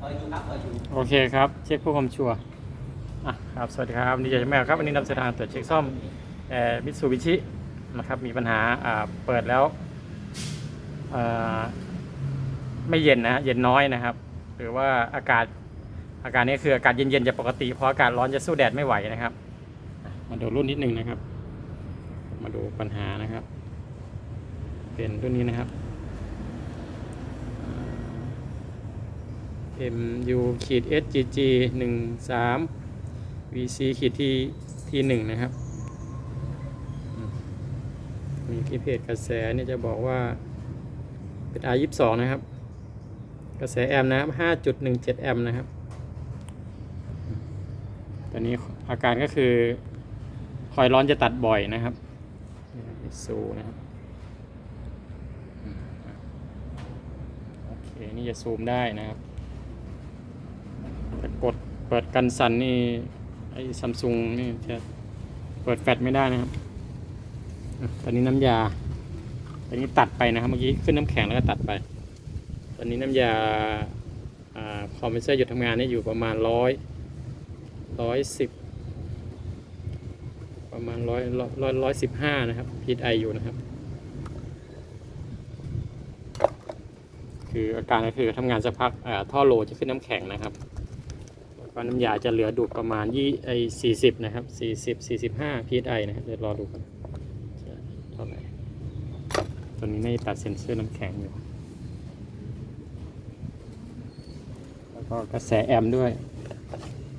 เปิดอยู่ครับเปิดอยู่โอเคครับ เช็คผู้ความชัวร์อะครับ สวัสดีครับนี่จะแม่ครับวันนี้นำเสนอตรวจเช็คซ่อมแอร์มิตซูบิชินะครับมีปัญหาอ่าเปิดแล้วอ่าไม่เย็นนะเย็นน้อยนะครับ หรือว่าอากาศอาการนี้คืออากาศเย็นๆจะปกติเพราะอากาศร้อนจะสู้แดดไม่ไหวนะครับอะมาดูรุ่นนิดนึงนะครับ มาดูปัญหานะครับ เป็นรุ่นนี้นะครับ MU ขีด SGG หนึ่งสาม VC ขีดที่ที่หนึ่งนะครับ มีที่เพจกระแสเนี่ยจะบอกว่า เป็น R ยี่สองนะครับ กระแสแอมป์นะครับห้าจุดหนึ่งเจ็ดแอมป์นะครับ ตอนนี้อาการก็คือคอยร้อนจะตัดบ่อยนะครับนี่สูนะครับโอเค นี่จะซูมได้นะครับ กดเปิดกันสั่นนี่ไอ้ซัมซุงนี่จะเปิดแฟลชไม่ได้นะครับตอนนี้น้ำยาตอนนี้ตัดไปนะครับเมื่อกี้ขึ้นน้ำแข็งแล้วก็ตัดไป ตอนนี้น้ำยาอคอมเพรสเซอร์หยุดทำงานนี่อยู่ประมาณร้อยร้อยสิบประมาณร้อยร้อยร้อยสิบห้านะครับพีไออยู่นะครับ คืออาการก็คือทำงานสักพักท่อโลจะขึ้นน้ำแข็งนะครับ ก็น้ำยาจะเหลือดูดประมาณยี่ไอสี่สิบนะครับสี่สิบสี่สิบห้า psi นะครับเดี๋ยวรอดูกันเท่าไหร่ตัวนี้ไม่ตัดเซ็นเซอร์น้ำแข็งอยู่แล้วก็กระแสแอมด้วย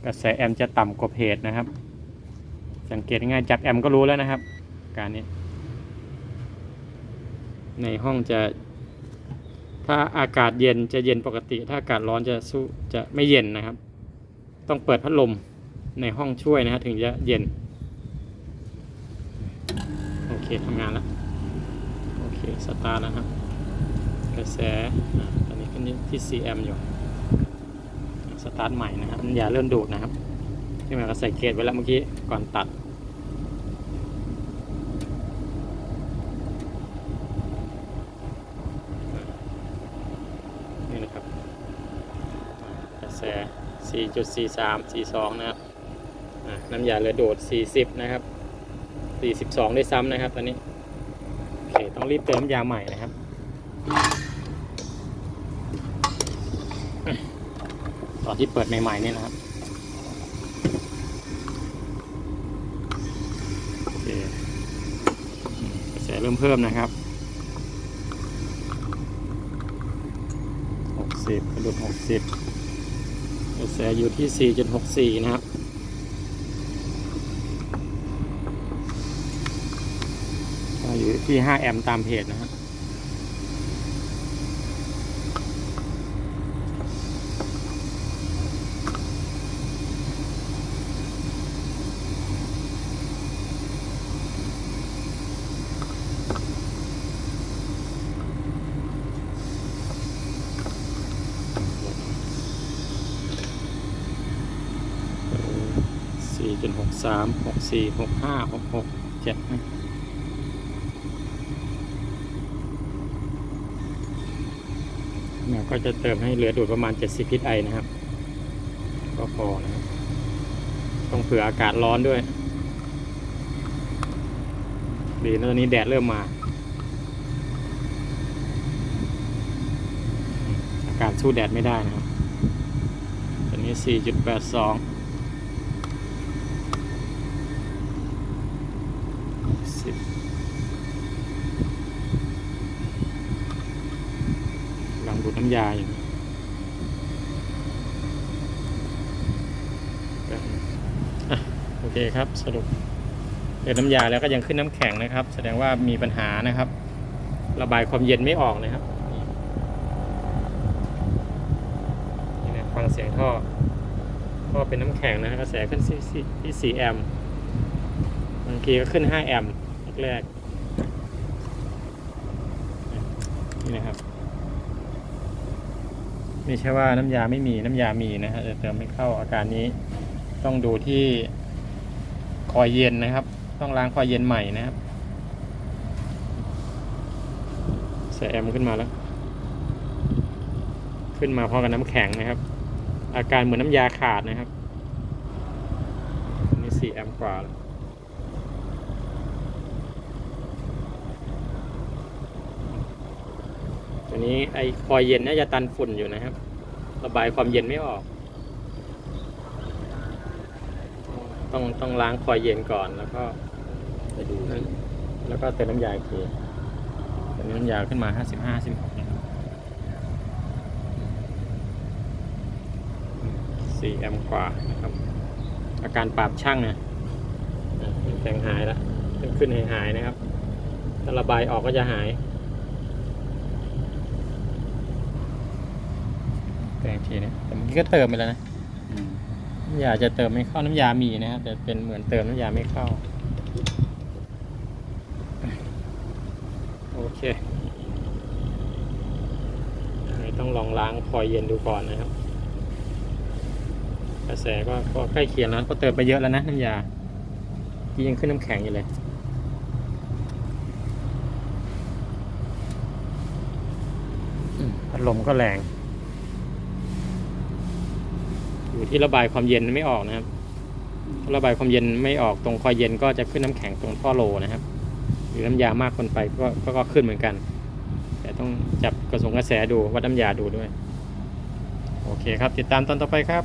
กระแสแอมจะต่ำกว่าเพจนะครับ สังเกตง่ายจากแอมก็รู้แล้วนะครับ การนี้ ในห้องจะถ้าอากาศเย็นจะเย็นปกติ ถ้าอากาศร้อนจะสู้จะไม่เย็นนะครับ ต้องเปิดพัดลมในห้องช่วยนะฮะถึงจะเย็น โอเคทำงานแล้ว โอเค สตาร์ทนะครับ กระแสอะตอนนี้ขึ้นที่ CM อยู่ สตาร์ทใหม่นะครับน้ำยาเริ่มดูดนะครับที่มันก็ใส่เกจไว้แล้วเมื่อกี้ก่อนตัดนี่นะครับกระแส 4.43 42 นะครับน้ำยาเรือโดด 40 นะครับ 42ด้ซ้ำนะครับตอนนี้ โอเค ต้องรีบเติมน้ำยาใหม่นะครับ ตอนที่เปิดใหม่ ๆ นี่นะครับโอเคกระแสเริ่มเพิ่มนะครับหกสิบกระดุดห กระแสอยู่ที่สี่จุดหกสี่นะครับ อยู่ที่ห้าแอมป์ตามเพจนะครับ สี่จุดหกสามหกสี่หกห้าหกหกเจ็ดนะเนี่ยก็จะเติมให้เหลือดูดประมาณ 70พิษไอนะครับ ก็พอนะครับต้องเผื่ออากาศร้อนด้วย ดีนะตอนนี้แดดเริ่มมา อากาศสู้แดดไม่ได้นะครับ ตอนนี้ 4.82 สิบกำลังดูดน้ำยาอยู่โอเคครับสรุปเดินน้ำยาแล้วก็ยังขึ้นน้ำแข็งนะครับ แสดงว่ามีปัญหานะครับ ระบายความเย็นไม่ออกนะครับนี่นะฟังเสียงท่อท่อเป็นน้ำแข็งนะกระแสขึ้นที่4แอมป์างทีก็ขึ้น 5 แอมป์แรกนี่นะครับ ไม่ใช่ว่าน้ำยาไม่มีน้ำยามีนะฮะแต่เติมไม่เข้าอาการนี้ ต้องดูที่คอยเย็นนะครับ ต้องล้างคอยเย็นใหม่นะครับแสแอมขึ้นมาแล้ว ขึ้นมาพร้อมกับน้ำแข็งนะครับ อาการเหมือนน้ำยาขาดนะครับอันนี้สี่แอมป์กว่าแล้ว ตัวนี้ไอคอยเย็นน่าจะตันฝุ่นอยู่นะครับ ระบายความเย็นไม่ออก ต้องต้องล้างคอยเย็นก่อนแล้วก็ไปดูแล้วก็เติมน้ำยาอีกทีเติมน้ำยาขึ้นมาห้าสิบห้าสิบหกนะครับสี่แอมป์กว่านะครับ อาการปราบช่างนะอะแข็งหายแล้วขึ้นขึ้นหายหายๆนะครับถ้าระบายออกก็จะหาย แต่อีกทีนะแต่เมื่อกี้ก็เติมไปแล้วนะอยาจะเติมไม่เข้าน้ำยามีนะครับแต่เป็นเหมือนเติมน้ำยาไม่เข้า โอเคต้องลองล้างคอยเย็นดูก่อนนะครับ กระแสก็ก็ใกล้เคียงแล้วก็เติมไปเยอะแล้วนะน้ำยาที่ยังขึ้นน้ำแข็งอยู่เลยอืมพัดลมก็แรง อยู่ที่ระบายความเย็นไม่ออกนะครับ ระบายความเย็นไม่ออกตรงคอยเย็นก็จะขึ้นน้ำแข็งตรงท่อโลนะครับ หรือน้ำยามากคนไปก็ก็ขึ้นเหมือนกัน แต่ต้องจับกระสงกระแสดูวัดน้ำยาดูด้วย โอเคครับ ติดตามตอนต่อไปครับ